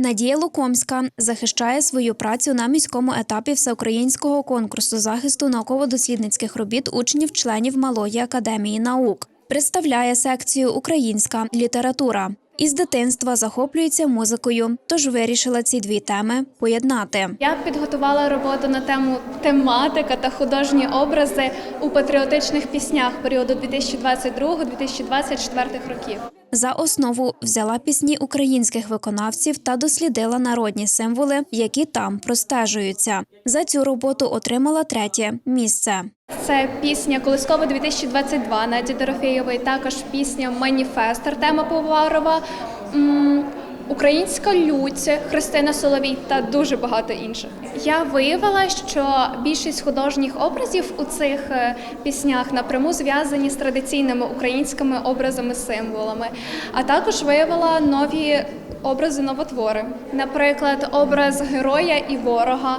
Надія Лукомська захищає свою працю на міському етапі всеукраїнського конкурсу захисту науково-дослідницьких робіт учнів-членів Малої академії наук. Представляє секцію Українська література. Із дитинства захоплюється музикою, тож вирішила ці дві теми поєднати. Я підготувала роботу на тему тематика та художні образи у патріотичних піснях періоду 2022-2024 років. За основу взяла пісні українських виконавців та дослідила народні символи, які там простежуються. За цю роботу отримала третє місце. Це пісня Колискова 2022 Наді Дорофєєвої, також пісня Маніфест Артема Поварова, Українська лють Христина Соловій та дуже багато інших. Я виявила, що більшість художніх образів у цих е, піснях напряму зв'язані з традиційними українськими образами, символами, а також виявила нові образи новотвори. Наприклад, образ героя і ворога.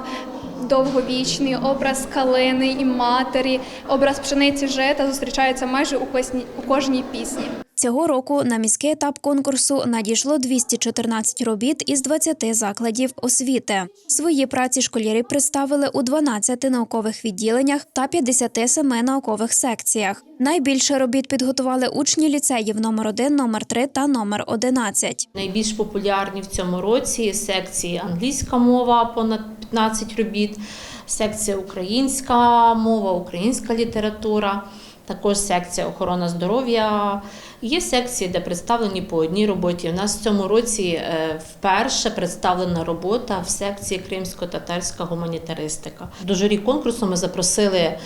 Довговічний образ калини і матері, образ пшениці жита зустрічається майже у кожній пісні. Цього року на міський етап конкурсу надійшло 214 робіт із 20 закладів освіти. Свої праці школярі представили у 12 наукових відділеннях та 57 наукових секціях. Найбільше робіт підготували учні ліцеїв номер 1, номер 3 та номер 11. Найбільш популярні в цьому році секції англійська мова, понад 15 робіт, секція українська мова, українська література, також секція охорона здоров'я. Є секції, де представлені по одній роботі. У нас в цьому році е, вперше представлена робота в секції кримсько-татарська гуманітаристика. До журі конкурсу ми запросили е,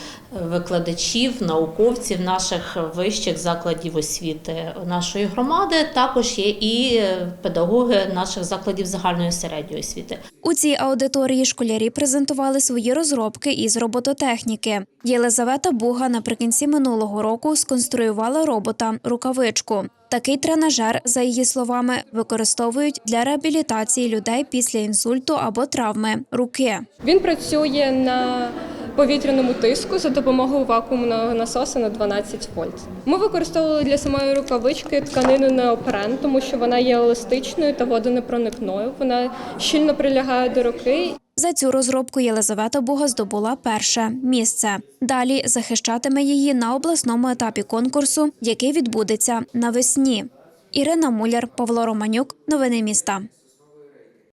викладачів, науковців наших вищих закладів освіти нашої громади. Також є і е, педагоги наших закладів загальної середньої освіти. У цій аудиторії школярі презентували свої розробки із робототехніки. Єлизавета Буга наприкінці минулого року сконструювала робота рукавичку. Такий тренажер, за її словами, використовують для реабілітації людей після інсульту або травми руки. Він працює на повітряному тиску за допомогою вакуумного насоса на 12 вольт. Ми використовували для самої рукавички тканину неопрен, тому що вона є еластичною та водонепроникною. Вона щільно прилягає до руки. За цю розробку Єлизавета Буга здобула перше місце. Далі захищатиме її на обласному етапі конкурсу, який відбудеться навесні. Ірина Муляр, Павло Романюк. Новини міста.